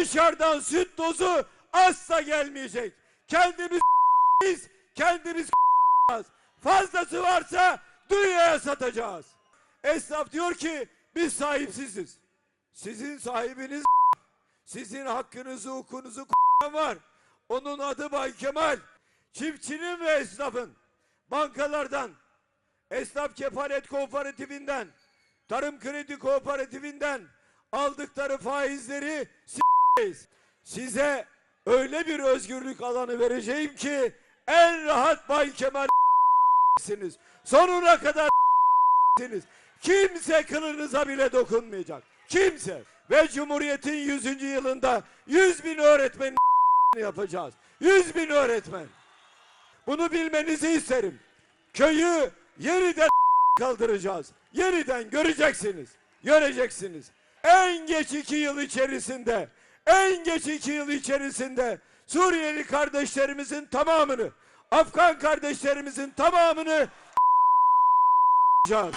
Dışarıdan süt dozu asla gelmeyecek. Kendimiz biz kendimiz Fazlası varsa dünyaya satacağız. Esnaf diyor ki biz sahipsiziz. Sizin sahibiniz sizin hakkınızı hukukunuzu var. Onun adı Bay Kemal. Çiftçinin ve esnafın bankalardan, esnaf kefalet kooperatifinden, tarım kredi kooperatifinden aldıkları faizleri. Size öyle bir özgürlük alanı vereceğim ki en rahat Bay Kemal. Sonuna kadar siniz. Kimse kılınıza bile dokunmayacak. Kimse. Ve Cumhuriyet'in 100. yılında 100 bin öğretmen yapacağız. 100 bin öğretmen. Bunu bilmenizi isterim. Köyü yeniden kaldıracağız. Yeniden göreceksiniz. Göreceksiniz. En geç iki yıl içerisinde, en geç iki yıl içerisinde Suriyeli kardeşlerimizin tamamını, Afgan kardeşlerimizin tamamını yapacağız.